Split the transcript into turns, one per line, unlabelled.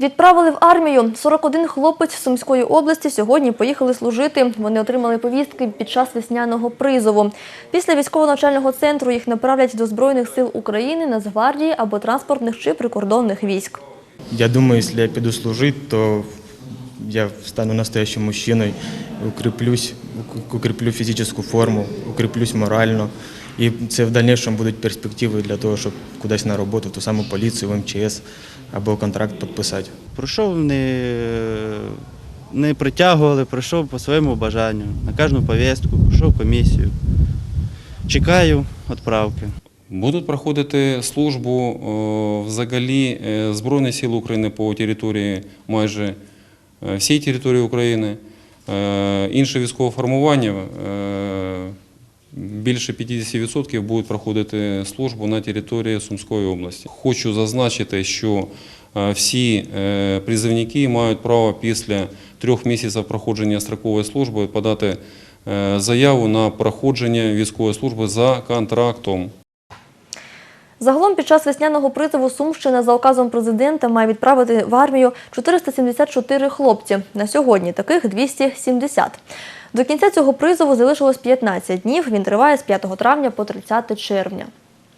Відправили в армію. 41 хлопець з Сумської області сьогодні поїхали служити. Вони отримали повістки під час весняного призову. Після військово-навчального центру їх направлять до Збройних сил України, Нацгвардії або транспортних чи прикордонних військ.
Я думаю, если я пойду служить, то я стану настоящим мужчиной, укреплюсь, ук- укреплю физическую форму, укреплюсь морально. І це в дальнейшем будуть перспективи для того, щоб кудись на роботу, ту саму поліцію, в МЧС або контракт підписати.
Пройшов не, не притягували, пройшов по своєму бажанню. На кожну повістку, пройшов комісію. Чекаю відправки.
Будуть проходити службу е, взагалі е, Збройні Сили України по території майже е, всій території України. Інше військове формування більше 50% будуть проходити службу на території Сумської області. Хочу зазначити, що е, всі е, призовники мають право після трьох місяців проходження строкової служби подати е, заяву на проходження військової служби за контрактом.
Загалом під час весняного призову Сумщина за указом президента має відправити в армію 474 хлопці. На сьогодні таких 270. До кінця цього призову залишилось 15 днів. Він триває з 5 травня по 30 червня.